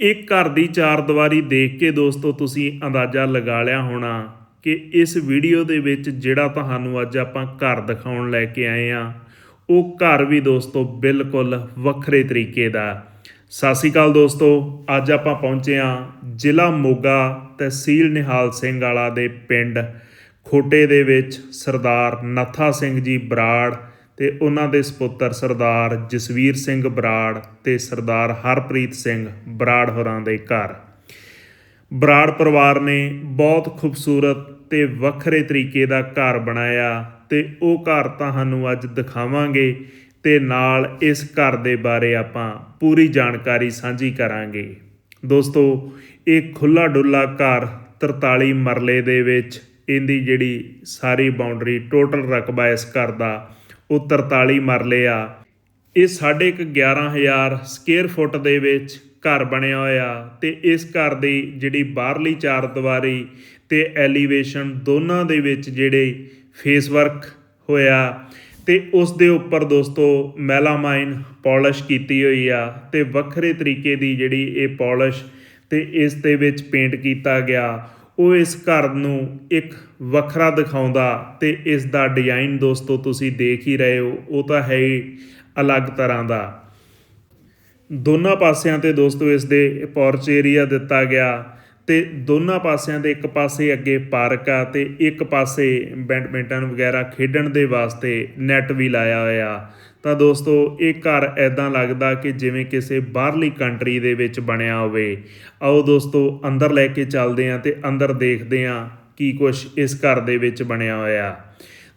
ਇਹ ਘਰ ਦੀ ਚਾਰ ਦੀਵਾਰੀ ਦੇਖ ਕੇ ਦੋਸਤੋ ਤੁਸੀਂ ਅੰਦਾਜ਼ਾ ਲਗਾ ਲਿਆ ਹੋਣਾ ਕਿ ਇਸ ਵੀਡੀਓ ਦੇ ਵਿੱਚ ਜਿਹੜਾ ਤੁਹਾਨੂੰ ਅੱਜ ਆਪਾਂ ਘਰ ਦਿਖਾਉਣ ਲੈ ਕੇ ਆਏ ਆ ਉਹ ਘਰ ਵੀ ਦੋਸਤੋ ਬਿਲਕੁਲ ਵੱਖਰੇ ਤਰੀਕੇ ਦਾ ਸਤਿ ਸ਼੍ਰੀ ਅਕਾਲ ਦੋਸਤੋ, ਅੱਜ ਆਪਾਂ ਪਹੁੰਚੇ ਆ ਜ਼ਿਲ੍ਹਾ ਮੋਗਾ ਤਹਿਸੀਲ ਨਿਹਾਲ ਸਿੰਘ ਵਾਲਾ ਦੇ ਪਿੰਡ ਖੋਟੇ ਦੇ ਵਿੱਚ ਸਰਦਾਰ ਨੱਥਾ ਸਿੰਘ ਜੀ ਬਰਾੜ ਤੇ ਉਹਨਾਂ ਦੇ ਸੁਪੁੱਤਰ ਸਰਦਾਰ ਜਸਵੀਰ ਸਿੰਘ ਬਰਾੜ ਤੇ ਸਰਦਾਰ ਹਰਪ੍ਰੀਤ ਸਿੰਘ ਬਰਾੜ ਹੋਰਾਂ ਦੇ ਘਰ। ਬਰਾੜ ਪਰਿਵਾਰ ਨੇ ਬਹੁਤ ਖੂਬਸੂਰਤ ਤੇ ਵੱਖਰੇ ਤਰੀਕੇ ਦਾ ਘਰ ਬਣਾਇਆ ਤੇ ਉਹ ਘਰ ਤੁਹਾਨੂੰ ਅੱਜ ਦਿਖਾਵਾਂਗੇ ਤੇ ਨਾਲ ਇਸ ਘਰ ਦੇ ਬਾਰੇ ਆਪਾਂ ਪੂਰੀ ਜਾਣਕਾਰੀ ਸਾਂਝੀ ਕਰਾਂਗੇ। ਦੋਸਤੋ, ਇਹ ਖੁੱਲਾ ਡੁੱਲਾ ਘਰ 43 ਮਰਲੇ ਦੇ ਵਿੱਚ ਇਹਦੀ ਜਿਹੜੀ ਸਾਰੀ ਬਾਉਂਡਰੀ ਟੋਟਲ ਰਕਬਾ ਇਸ ਘਰ ਦਾ ਉਹ 43 ਮਰਲੇ ਆ ਇਹ ਸਾਢੇ ਕੁ 11000 ਸਕੁਅਰ ਫੁੱਟ ਦੇ ਵਿੱਚ ਘਰ ਬਣਿਆ ਹੋਇਆ ਤੇ ਇਸ ਘਰ ਦੀ ਜਿਹੜੀ ਬਾਹਰਲੀ ਚਾਰ ਦੀਵਾਰੀ ਤੇ ਐਲੀਵੇਸ਼ਨ ਦੋਨਾਂ ਦੇ ਵਿੱਚ ਜਿਹੜੇ ਫੇਸ ਵਰਕ ਹੋਇਆ ਤੇ ਉਸ ਦੇ ਉੱਪਰ ਦੋਸਤੋ ਮੈਲਾਮਾਈਨ ਪਾਲਿਸ਼ ਕੀਤੀ ਹੋਈ ਆ ਤੇ ਵੱਖਰੇ ਤਰੀਕੇ ਦੀ ਜਿਹੜੀ ਇਹ ਪਾਲਿਸ਼ ਤੇ ਇਸ ਦੇ ਵਿੱਚ ਪੇਂਟ ਕੀਤਾ ਗਿਆ। ਉਹ ਇਸ ਘਰ ਨੂੰ ਇੱਕ ਵੱਖਰਾ ਦਿਖਾਉਂਦਾ ਤੇ ਇਸ ਦਾ ਡਿਜ਼ਾਈਨ ਦੋਸਤੋ ਤੁਸੀਂ ਦੇਖ ਹੀ ਰਹੇ ਹੋ, ਉਹ ਤਾਂ ਹੈ ਹੀ ਅਲੱਗ ਤਰ੍ਹਾਂ ਦਾ। ਦੋਨਾਂ ਪਾਸਿਆਂ ਤੇ ਦੋਸਤੋ ਇਸ ਦੇ ਪੋਰਚ ਏਰੀਆ ਦਿੱਤਾ ਗਿਆ ਤੇ ਦੋਨਾਂ ਪਾਸਿਆਂ ਦੇ ਇੱਕ ਪਾਸੇ ਅੱਗੇ ਪਾਰਕ ਆ ਤੇ ਇੱਕ ਪਾਸੇ ਬੈਡਮਿੰਟਨ ਵਗੈਰਾ ਖੇਡਣ ਦੇ ਵਾਸਤੇ ਨੈਟ ਵੀ ਲਾਇਆ ਹੋਇਆ। ਤਾਂ ਦੋਸਤੋ, ਇਹ ਘਰ ਐਦਾਂ ਲੱਗਦਾ ਕਿ ਜਿਵੇਂ ਕਿਸੇ ਬਾਹਰਲੀ ਕੰਟਰੀ ਦੇ ਵਿੱਚ ਬਣਿਆ ਹੋਵੇ। ਆਓ ਦੋਸਤੋ, ਅੰਦਰ ਲੈ ਕੇ ਚੱਲਦੇ ਆਂ ਤੇ ਅੰਦਰ ਦੇਖਦੇ ਆਂ ਕੀ ਕੁਝ ਇਸ ਘਰ ਦੇ ਵਿੱਚ ਬਣਿਆ ਹੋਇਆ।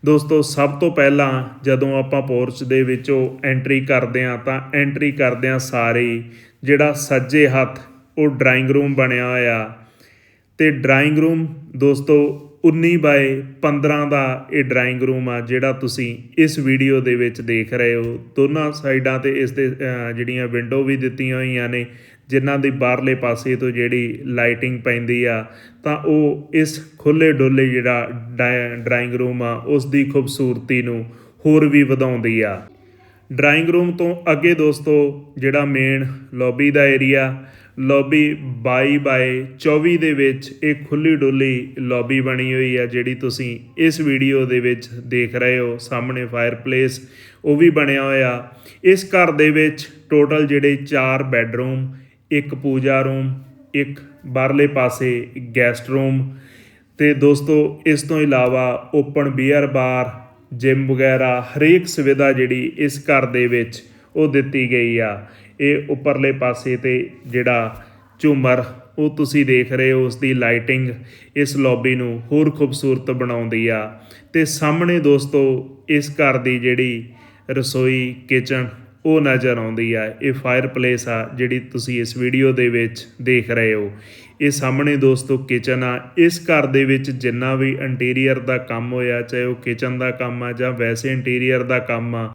ਦੋਸਤੋ, ਸਭ ਤੋਂ ਪਹਿਲਾਂ ਜਦੋਂ ਆਪਾਂ ਪੋਰਚ ਦੇ ਵਿੱਚੋਂ ਐਂਟਰੀ ਕਰਦੇ ਆਂ ਤਾਂ ਐਂਟਰੀ ਕਰਦਿਆਂ ਸਾਰੇ ਜਿਹੜਾ ਸੱਜੇ ਹੱਥ ਉਹ ਡਰਾਇੰਗ ਰੂਮ ਬਣਿਆ ਹੋਇਆ। ਤੇ ਡਰਾਇੰਗ ਰੂਮ ਦੋਸਤੋ 19 ਬਾਏ 15 ਦਾ ਇਹ ਡਰਾਇੰਗ ਰੂਮ ਆ, ਜਿਹੜਾ ਤੁਸੀਂ ਇਸ ਵੀਡੀਓ ਦੇ ਵਿੱਚ ਦੇਖ ਰਹੇ ਹੋ। ਦੋਨਾਂ ਸਾਈਡਾਂ ਤੇ ਇਸ ਦੇ ਜਿਹੜੀਆਂ ਵਿੰਡੋ ਵੀ ਦਿੱਤੀਆਂ ਹੋਈਆਂ ਨੇ, ਜਿਨ੍ਹਾਂ ਦੀ ਬਾਹਰਲੇ ਪਾਸੇ ਤੋਂ ਜਿਹੜੀ ਲਾਈਟਿੰਗ ਪੈਂਦੀ ਆ, ਤਾਂ ਉਹ ਇਸ ਖੁੱਲੇ ਡੋਲੇ ਜਿਹੜਾ ਡਰਾਇੰਗ ਰੂਮ ਆ, ਉਸ ਦੀ ਖੂਬਸੂਰਤੀ ਨੂੰ ਹੋਰ ਵੀ ਵਧਾਉਂਦੀ ਆ। ਡਰਾਇੰਗ ਰੂਮ ਤੋਂ ਅੱਗੇ ਦੋਸਤੋ, ਜਿਹੜਾ ਮੇਨ ਲੌਬੀ ਦਾ ਏਰੀਆ ਲੌਬੀ 22 ਬਾਏ 24 ਦੇ ਵਿੱਚ ਇਹ ਖੁੱਲੀ ਡੁੱਲੀ ਲੌਬੀ ਬਣੀ ਹੋਈ ਆ ਜਿਹੜੀ ਤੁਸੀਂ ਇਸ ਵੀਡੀਓ ਦੇ ਵਿੱਚ ਦੇਖ ਰਹੇ ਹੋ। ਸਾਹਮਣੇ ਫਾਇਰਪਲੇਸ ਉਹ ਵੀ ਬਣਿਆ ਹੋਇਆ। ਇਸ ਘਰ ਦੇ ਵਿੱਚ ਟੋਟਲ ਜਿਹੜੇ 4 ਬੈੱਡਰੂਮ ਇੱਕ ਪੂਜਾ ਰੂਮ ਇੱਕ ਬਾਹਰਲੇ ਪਾਸੇ ਗੈਸਟ ਰੂਮ ਤੇ ਦੋਸਤੋ, ਇਸ ਤੋਂ ਇਲਾਵਾ ਓਪਨ ਬੀਅਰ ਬਾਰ ਜਿਮ ਵਗੈਰਾ ਹਰੇਕ ਸੁਵਿਧਾ ਜਿਹੜੀ ਇਸ ਘਰ ਦੇ ਵਿੱਚ ਉਹ ਦਿੱਤੀ ਗਈ ਆ। ਇਹ ਉੱਪਰਲੇ ਪਾਸੇ ਤੇ ਜਿਹੜਾ ਝੂਮਰ, ਉਹ ਤੁਸੀਂ ਦੇਖ ਰਹੇ ਹੋ ਉਸ ਦੀ ਲਾਈਟਿੰਗ ਇਸ ਲੌਬੀ ਨੂੰ ਹੋਰ ਖੂਬਸੂਰਤ ਬਣਾਉਂਦੀ ਆ। ਤੇ ਸਾਹਮਣੇ ਦੋਸਤੋ, ਇਸ ਘਰ ਦੀ ਜਿਹੜੀ ਰਸੋਈ ਕਿਚਨ ਉਹ ਨਜ਼ਰ ਆਉਂਦੀ ਆ। ਇਹ ਫਾਇਰਪਲੇਸ ਆ, ਜਿਹੜੀ ਤੁਸੀਂ ਇਸ ਵੀਡੀਓ ਦੇ ਵਿੱਚ ਦੇਖ ਰਹੇ ਹੋ। ਇਹ ਸਾਹਮਣੇ ਦੋਸਤੋ ਕਿਚਨ ਆ। ਇਸ ਘਰ ਦੇ ਵਿੱਚ ਜਿੰਨਾ ਵੀ ਇੰਟੀਰੀਅਰ ਦਾ ਕੰਮ ਹੋਇਆ, ਚਾਹੇ ਉਹ ਕਿਚਨ ਦਾ ਕੰਮ ਆ ਜਾਂ ਵੈਸੇ ਇੰਟੀਰੀਅਰ ਦਾ ਕੰਮ ਆ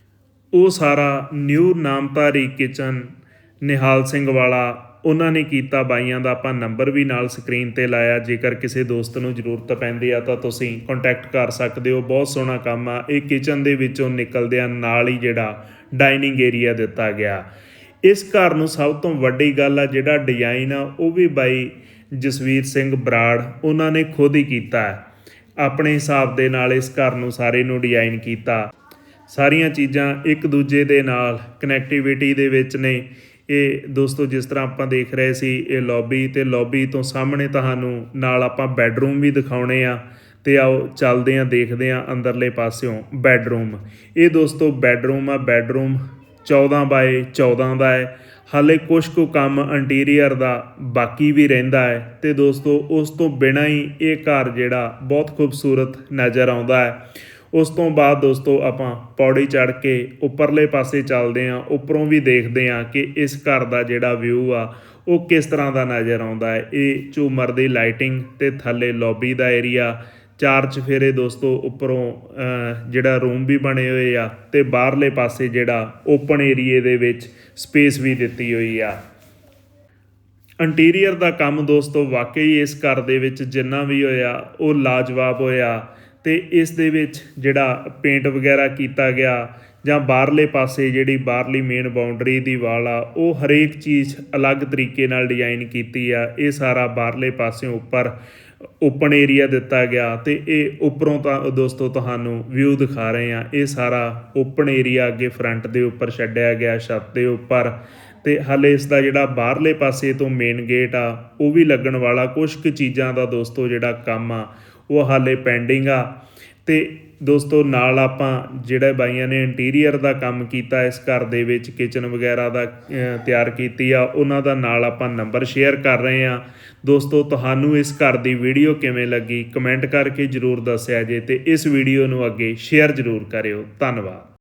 ਉਹ ਸਾਰਾ ਨਿਊ ਨਾਮਧਾਰੀ ਕਿਚਨ, ਨਿਹਾਲ ਸਿੰਘ ਵਾਲਾ, ਉਹਨਾਂ ਨੇ ਕੀਤਾ ਬਾਈਆਂ ਦਾ ਆਪਾਂ ਨੰਬਰ ਵੀ ਨਾਲ ਸਕਰੀਨ ਤੇ ਲਾਇਆ, ਜੇਕਰ ਕਿਸੇ ਦੋਸਤ ਨੂੰ ਜ਼ਰੂਰਤ ਪੈਂਦੀ ਆ ਤਾਂ ਤੁਸੀਂ ਕੰਟੈਕਟ ਕਰ ਸਕਦੇ ਹੋ। ਬਹੁਤ ਸੋਹਣਾ ਕੰਮ ਆ, ਇਹ ਕਿਚਨ ਦੇ ਵਿੱਚੋਂ ਨਿਕਲਦਿਆਂ ਨਾਲ ਹੀ ਜਿਹੜਾ ਡਾਈਨਿੰਗ ਏਰੀਆ ਦਿੱਤਾ ਗਿਆ। ਇਸ ਘਰ ਨੂੰ ਸਭ ਤੋਂ ਵੱਡੀ ਗੱਲ ਆ, ਜਿਹੜਾ ਡਿਜ਼ਾਈਨ ਆ, ਉਹ ਵੀ ਬਾਈ ਜਸਵੀਰ ਸਿੰਘ ਬਰਾੜ, ਉਹਨਾਂ ਨੇ ਖੁਦ ਹੀ ਕੀਤਾ। ਆਪਣੇ ਹਿਸਾਬ ਦੇ ਨਾਲ ਇਸ ਘਰ ਨੂੰ ਸਾਰੇ ਨੂੰ ਡਿਜ਼ਾਈਨ ਕੀਤਾ। ਸਾਰੀਆਂ ਚੀਜ਼ਾਂ ਇੱਕ ਦੂਜੇ ਦੇ ਨਾਲ ਕਨੈਕਟੀਵਿਟੀ ਦੇ ਵਿੱਚ ਨੇ। ਇਹ ਦੋਸਤੋ, ਜਿਸ ਤਰ੍ਹਾਂ ਆਪਾਂ ਦੇਖ ਰਹੇ ਸੀ, ਇਹ ਲੌਬੀ ਤੇ ਲੌਬੀ ਤੋਂ ਸਾਹਮਣੇ ਤੁਹਾਨੂੰ ਨਾਲ ਆਪਾਂ ਬੈੱਡਰੂਮ ਵੀ ਦਿਖਾਉਣੇ ਆ। ਤੇ ਆਓ ਚੱਲਦੇ ਆ ਦੇਖਦੇ ਆ ਅੰਦਰਲੇ ਪਾਸਿਓਂ ਬੈੱਡਰੂਮ ਇਹ ਦੋਸਤੋ ਬੈੱਡਰੂਮ ਆ। ਬੈੱਡਰੂਮ 14 ਬਾਏ 14 ਦਾ ਹੈ। ਹਾਲੇ ਕੁਝ ਕੁ ਕੰਮ ਇੰਟੀਰੀਅਰ ਦਾ ਬਾਕੀ ਵੀ ਰਹਿੰਦਾ ਹੈ। ਤੇ ਦੋਸਤੋ, ਉਸ ਤੋਂ ਬਿਨਾਂ ਹੀ ਇਹ ਘਰ ਜਿਹੜਾ ਬਹੁਤ ਖੂਬਸੂਰਤ ਨਜ਼ਰ ਆਉਂਦਾ ਹੈ। ਉਸ ਤੋਂ ਬਾਅਦ ਦੋਸਤੋ ਆਪਾਂ ਪੌੜੀ ਚੜ੍ਹ ਕੇ ਉੱਪਰਲੇ ਪਾਸੇ ਚੱਲਦੇ ਆਂ ਉੱਪਰੋਂ ਵੀ ਦੇਖਦੇ ਆਂ ਕਿ ਇਸ ਘਰ ਦਾ ਜਿਹੜਾ ਵਿਊ ਆ, ਉਹ ਕਿਸ ਤਰ੍ਹਾਂ ਦਾ ਨਜ਼ਰ ਆਉਂਦਾ ਹੈ। ਇਹ ਝੂਮਰ ਦੀ ਲਾਈਟਿੰਗ ਤੇ ਥੱਲੇ ਲੌਬੀ ਦਾ ਏਰੀਆ ਚਾਰ ਚਫੇਰੇ ਦੋਸਤੋ ਉੱਪਰੋਂ ਜਿਹੜਾ ਰੂਮ ਵੀ ਬਣੇ ਹੋਏ ਆ ਤੇ ਬਾਹਰਲੇ ਪਾਸੇ ਜਿਹੜਾ ਓਪਨ ਏਰੀਏ ਦੇ ਵਿੱਚ ਸਪੇਸ ਵੀ ਦਿੱਤੀ ਹੋਈ ਆ। ਇੰਟੀਰੀਅਰ ਦਾ ਕੰਮ ਦੋਸਤੋ ਵਾਕਈ ਇਸ ਘਰ ਦੇ ਵਿੱਚ ਜਿੰਨਾ ਵੀ ਹੋਇਆ, ਉਹ ਲਾਜਵਾਬ ਹੋਇਆ। ਤੇ ਇਸ ਦੇ ਵਿੱਚ ਜਿਹੜਾ ਪੇਂਟ ਵਗੈਰਾ ਕੀਤਾ ਗਿਆ ਜਾਂ ਬਾਹਰਲੇ ਪਾਸੇ ਜਿਹੜੀ ਬਾਹਰਲੀ ਮੇਨ ਬਾਉਂਡਰੀ ਦੀ ਵਾਲ ਆ, ਉਹ ਹਰੇਕ ਚੀਜ਼ ਅਲੱਗ ਤਰੀਕੇ ਨਾਲ ਡਿਜ਼ਾਈਨ ਕੀਤੀ ਆ। ਇਹ ਸਾਰਾ ਬਾਹਰਲੇ ਪਾਸੇ ਉੱਪਰ ਓਪਨ ਏਰੀਆ ਦਿੱਤਾ ਗਿਆ ਤੇ ਇਹ ਉੱਪਰੋਂ ਤਾਂ ਦੋਸਤੋ ਤੁਹਾਨੂੰ ਵਿਊ ਦਿਖਾ ਰਹੇ ਆ। ਇਹ ਸਾਰਾ ਓਪਨ ਏਰੀਆ ਅੱਗੇ ਫਰੰਟ ਦੇ ਉੱਪਰ ਛੱਡਿਆ ਗਿਆ, ਛੱਤ ਦੇ ਉੱਪਰ ਤੇ ਹਾਲੇ ਇਸ ਦਾ ਜਿਹੜਾ ਬਾਹਰਲੇ ਪਾਸੇ ਤੋਂ ਮੇਨ ਗੇਟ ਆ, ਉਹ ਵੀ ਲੱਗਣ ਵਾਲਾ ਕੁਝ ਕੁ ਚੀਜ਼ਾਂ ਦਾ ਦੋਸਤੋ ਜਿਹੜਾ ਕੰਮ ਆ ਉਹ ਹਾਲੇ ਪੈਂਡਿੰਗ ਆ। ਤੇ ਦੋਸਤੋ, ਨਾਲ ਆਪਾਂ ਜਿਹੜਾ ਬਾਈਆਂ ਨੇ ਇੰਟੀਰੀਅਰ ਦਾ ਕੰਮ ਕੀਤਾ ਇਸ ਘਰ ਦੇ ਵਿੱਚ ਕਿਚਨ ਵਗੈਰਾ ਦਾ ਤਿਆਰ ਕੀਤੀ ਆ, ਉਹਨਾਂ ਦਾ ਨਾਲ ਆਪਾਂ ਨੰਬਰ ਸ਼ੇਅਰ ਕਰ ਰਹੇ ਆ। ਦੋਸਤੋ, ਤੁਹਾਨੂੰ ਇਸ ਘਰ ਦੀ ਵੀਡੀਓ ਕਿਵੇਂ ਲੱਗੀ ਕਮੈਂਟ ਕਰਕੇ ਜਰੂਰ ਦੱਸਿਆ ਜੇ ਤੇ ਇਸ ਵੀਡੀਓ ਨੂੰ ਅੱਗੇ ਸ਼ੇਅਰ ਜਰੂਰ ਕਰਿਓ। ਧੰਨਵਾਦ।